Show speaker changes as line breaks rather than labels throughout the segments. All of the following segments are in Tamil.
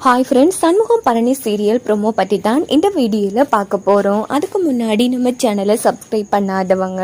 Hi friends Shanmugam Bharani serial promo பற்றி தான் இந்த வீடியோவில் பார்க்க போகிறோம் அதுக்கு முன்னாடி நம்ம சேனலை சப்ஸ்கிரைப் பண்ணாதவங்க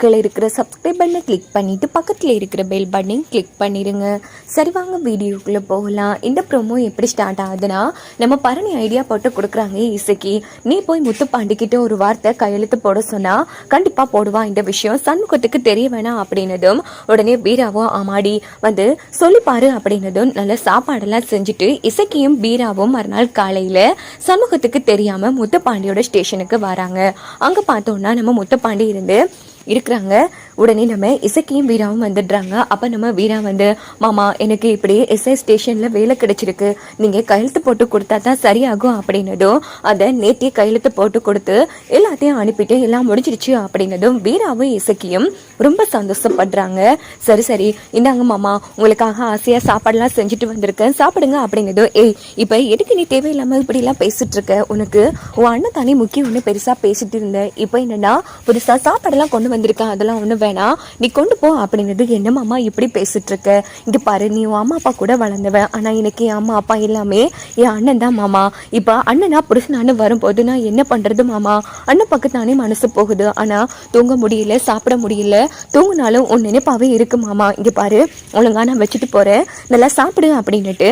கீழே இருக்கிற சப்ஸ்கிரைப் பண்ணை கிளிக் பண்ணிவிட்டு பக்கத்தில் இருக்கிற பெல் பட்டனையும் கிளிக் பண்ணிடுங்க சரி வாங்க வீடியோக்குள்ளே போகலாம். இந்த ப்ரோமோ எப்படி ஸ்டார்ட் ஆகுதுன்னா நம்ம பரணி ஐடியா போட்டு கொடுக்குறாங்க இசைக்கு. நீ போய் முத்துப்பாண்டிக்கிட்ட ஒரு வார்த்தை கையெழுத்து போட சொன்னால் கண்டிப்பாக போடுவான் இந்த விஷயம் சண்முகத்துக்கு தெரிய வேணாம் அப்படின்னதும் உடனே வீராவும் ஆமாடி வந்து சொல்லிப்பாரு அப்படின்னதும் நல்ல சாப்பாடெல்லாம் செஞ்சுட்டு இசைக்கியும் பீராவும் மறுநாள் காலையில சமூகத்துக்கு தெரியாம முத்துப்பாண்டியோட ஸ்டேஷனுக்கு வராங்க. அங்க பார்த்தோம்னா நம்ம முத்துப்பாண்டி இருந்து இருக்கிறாங்க. உடனே நம்ம இசைக்கையும் வீராவும் வந்துடுறாங்க. அப்போ நம்ம வீரா வந்து மாமா எனக்கு இப்படி எஸ்ஐ ஸ்டேஷனில் வேலை கிடைச்சிருக்கு. நீங்கள் கையெழுத்து போட்டு கொடுத்தா தான் சரியாகும் அப்படின்னதும் அதை நேற்றே கையெழுத்து போட்டு கொடுத்து எல்லாத்தையும் அனுப்பிட்டு எல்லாம் முடிஞ்சிருச்சு அப்படின்னதும் வீராவும் இசைக்கியும் ரொம்ப சந்தோஷப்படுறாங்க. சரி சரி. இந்தாங்க மாமா உங்களுக்காக ஆசையாக சாப்பாடுலாம் செஞ்சுட்டு வந்திருக்கேன். சாப்பிடுங்க அப்படின்னதும் ஏய் இப்போ எதுக்கு நீ தேவையில்லாமல் இப்படிலாம் பேசிட்டு இருக்க உனக்கு உன் அண்ணன் தானே முக்கியம் ஒன்று பெருசாக பேசிட்டு இருந்த. இப்போ என்னன்னா புதுசாக சாப்பாடெல்லாம் கொண்டு வந்திருக்கேன் அதெல்லாம் ஒன்றும் வேணாம். நீ கொண்டு போ அப்படின்னது என்ன மாமா இப்படி பேசிட்டு இருக்க இங்கே பாரு நீ உன் அம்மா அப்பா கூட வளர்ந்தவன் ஆனால் எனக்கு என் அம்மா அப்பா எல்லாமே என் அண்ணன் தான் மாமா. இப்போ அண்ணனா புருஷனானு வரும்போது நான் என்ன பண்ணுறது மாமா? அண்ணன் பக்கத்தானே மனசு போகுது. ஆனால் தூங்க முடியல சாப்பிட முடியல. தூங்கினாலும் உன் நினைப்பாவே இருக்கு மாமா. இங்கே பாரு ஒழுங்கா நான் வச்சுட்டு போகிறேன் நல்லா சாப்பிடு அப்படின்னுட்டு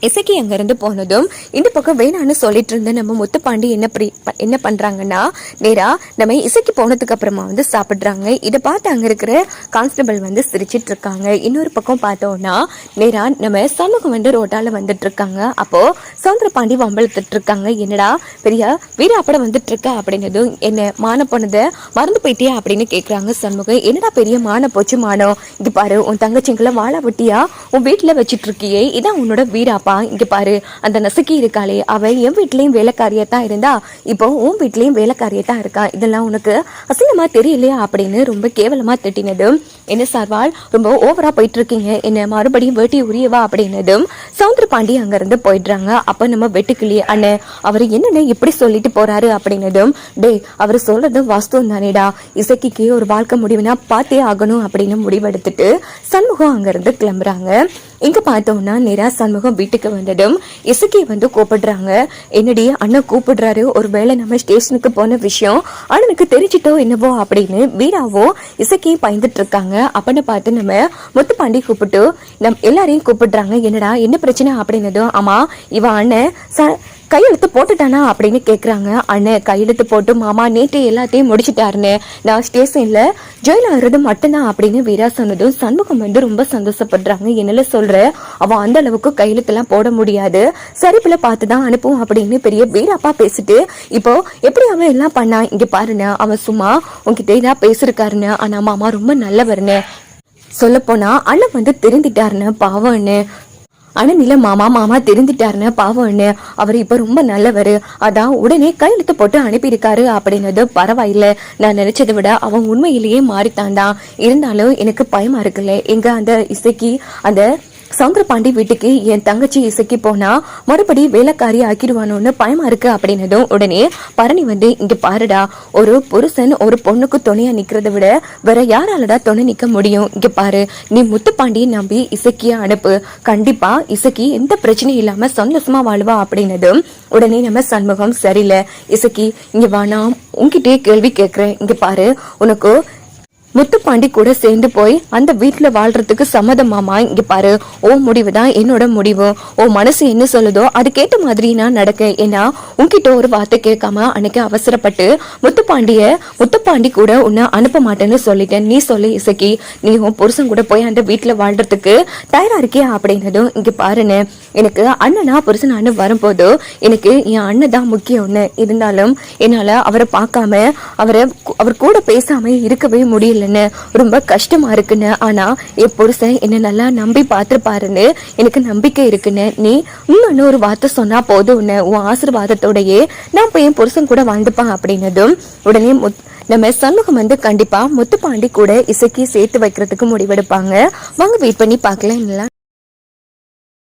இசைக்கு அங்கேருந்து போனதும் இந்த பக்கம் வேணான்னு சொல்லிட்டு இருந்த நம்ம முத்துப்பாண்டி என்ன ப்ரீ ப- என்ன பண்ணுறாங்கன்னா நேரா நம்ம இசைக்கு போனதுக்கு அப்புறமா வந்து சாப்பிட்றாங்க. இதை பார்த்து அங்கே இருக்கிற கான்ஸ்டபிள் வந்து சிரிச்சிட்டு இருக்காங்க. இன்னொரு பக்கம் பார்த்தோம்னா நேரா நம்ம சமூகம் வந்து ரோட்டால் வந்துட்டு இருக்காங்க. அப்போது சவுந்தர பாண்டி வம்பளத்துட்டு இருக்காங்க. என்னடா பெரிய வீராப்பட வந்துட்டு இருக்க? அப்படின்னதும் என்ன மான போனதை மறந்து போயிட்டியா? அப்படின்னு கேட்குறாங்க சண்முகம். என்னடா பெரிய மான போச்சு மானம் இது பாரு உன் தங்கச்சிங்களை வாழ வெட்டியா? உன் வீட்டில் வச்சிட்டு இருக்கியே. இதான் உன்னோட வீராப்பா இங்க பாரு அந்த நசுக்கி இருக்காளே அவ என் வீட்லயும் வேலைக்காரியா தான் இருந்தா இப்போ உன் வீட்லயும் வேலைக்காரியா தான் இருக்கா? இதெல்லாம் உனக்கு அசிங்கமா தெரியலையா? அப்படின்னு ரொம்ப கேவலமா திட்டினதும் என்ன சார்வால் ரொம்ப ஓவரா போயிட்டு இருக்கீங்க என்ன மறுபடியும் வேட்டி உரியவா அப்படின்னதும் சவுந்தர பாண்டி அங்கிருந்து போயிடுறாங்க. அப்ப நம்ம வெட்டுக்கிளி அண்ணன் அவர் என்னென்ன இப்படி சொல்லிட்டு போறாரு அப்படின்னதும் டேய் அவர் சொல்றது வாஸ்தவம் தானேடா. இசைக்கு ஒரு வாழ்க்கை முடிவுனா பார்த்தே ஆகணும் அப்படின்னு முடிவெடுத்துட்டு சண்முகம் அங்கிருந்து கிளம்புறாங்க. இங்க பார்த்தோம்னா நேரா சண்முகம் வீட்டுக்கு வந்ததும் இசக்கி வந்து கூப்பிடுறாங்க. என்னடி அண்ணன் கூப்பிடுறாரு ஒருவேளை நம்ம ஸ்டேஷனுக்கு போன விஷயம் அண்ணனுக்கு தெரிஞ்சிட்டோ என்னவோ அப்படின்னு வீராவோ இசக்கி பயந்துட்டு இருக்காங்க. அப்படின்னு பார்த்து நம்ம முத்துப்பாண்டி கூப்பிட்டு நம் எல்லாரையும் கூப்பிடுறாங்க. என்னடா என்ன பிரச்சனை? அப்படின்னதும் ஆமா இவன் அண்ணன் ச கையெழுத்து போட்டுட்டானா அப்படின்னு கேட்குறாங்க அண்ணன் கையெழுத்து போட்டு மாமா நேற்று எல்லாத்தையும் முடிச்சிட்டாருன்னு நான் ஸ்டேஷனில் ஜெயில் ஆகுறது மட்டும்தான் அப்படின்னு வீரா சொன்னதும் சண்முகம் வந்து ரொம்ப சந்தோஷப்படுறாங்க. என்னல சொல்கிற அவன் அந்த அளவுக்கு கையெழுத்துலாம் போட முடியாது. சரிப்பில் பார்த்து தான் அனுப்புவோம் அப்படின்னு பெரிய வீராப்பா பேசிட்டு இப்போ எப்படி அவன் எல்லாம் பண்ணா? இங்கே பாருண்ணே அவன் சும்மா உங்ககிட்ட இதா பேசியிருக்காருன்னு ஆனால் மாமா ரொம்ப நல்லவருன்னு சொல்லப்போனால் அண்ணன் வந்து திருந்திட்டாருன்னு பாவம்னு ஆனால் நில மாமா மாமா திருந்திட்டாருன்னு பாவம்னு அவர் இப்போ ரொம்ப நல்லவர். அதான் உடனே கையெழுத்து போட்டு அனுப்பியிருக்காரு அப்படின்னது பரவாயில்ல. நான் நினைச்சதை விட அவன் உண்மையிலேயே மாறித்தான் தான் இருந்தாலும் எனக்கு பயமா இருக்குல்ல? எங்க அந்த இசைக்கு அந்த சவுந்தரபாண்டி வீட்டுக்கு என் தங்கச்சி இசைக்கு போனா மறுபடி வேலைக்காரி ஆக்கிடுவானோன்னு பயமா இருக்கு அப்படின்னதும் உடனே பரணி வந்து இங்க பாருடா ஒரு புருஷன் ஒரு பொண்ணுக்கு துணையா நிக்கிறத விட வேற யாராலடா துணை நிக்க முடியும்? இங்க பாரு நீ முத்துப்பாண்டியை நம்பி இசக்கிய அனுப்பு. கண்டிப்பா இசைக்கு எந்த பிரச்சனையும் இல்லாம சந்தோஷமா வாழ்வா? அப்படின்னதும் உடனே நம்ம சண்முகம் சரியில்லை இசைக்கு இங்க வா நான் கேள்வி கேட்கிறேன் இங்க பாரு உனக்கு முத்துப்பாண்டி கூட சேர்ந்து போய் அந்த வீட்டுல வாழ்றதுக்கு சம்மதமாமா இங்க பாரு ஓ முடிவு தான் என்னோட முடிவு. ஓ மனசு என்ன சொல்லுதோ அதுக்கேற்ற மாதிரி நான் நடக்க ஏன்னா உன்கிட்ட ஒரு வார்த்தை கேட்காம அன்னைக்கு அவசரப்பட்டு முத்துப்பாண்டிய முத்துப்பாண்டி கூட உன்னை அனுப்ப மாட்டேன்னு சொல்லிட்டேன். நீ சொல்லி இசக்கி. நீ உன் புருஷன் கூட போய் அந்த வீட்டுல வாழ்றதுக்கு தயாரா இருக்கியா அப்படின்னதும் இங்க பாருன்னு. எனக்கு அண்ணனா புருஷனானு வரும்போது எனக்கு என் அண்ணன் தான் முக்கியம்னு இருந்தாலும் என்னால அவரை பார்க்காம அவரை அவர் கூட பேசாம இருக்கவே முடியல. இல்லைன்னு ரொம்ப கஷ்டமா இருக்குன்னு. ஆனா என் புருஷன் என்ன நல்லா நம்பி பார்த்துருப்பாருன்னு எனக்கு நம்பிக்கை இருக்குன்னு. நீ இன்னொன்னு ஒரு வார்த்தை சொன்னா போதும்னு உன் ஆசீர்வாதத்தோடயே நான் போய் என் புருஷன் கூட வாழ்ந்துப்பான் அப்படின்னதும் உடனே முத்- நம்ம சண்முகம் வந்து கண்டிப்பா முத்துப்பாண்டி கூட இசைக்கு சேர்த்து வைக்கிறதுக்கு முடிவெடுப்பாங்க. வாங்க வெயிட் பண்ணி பார்க்கலாம் இல்லைங்களா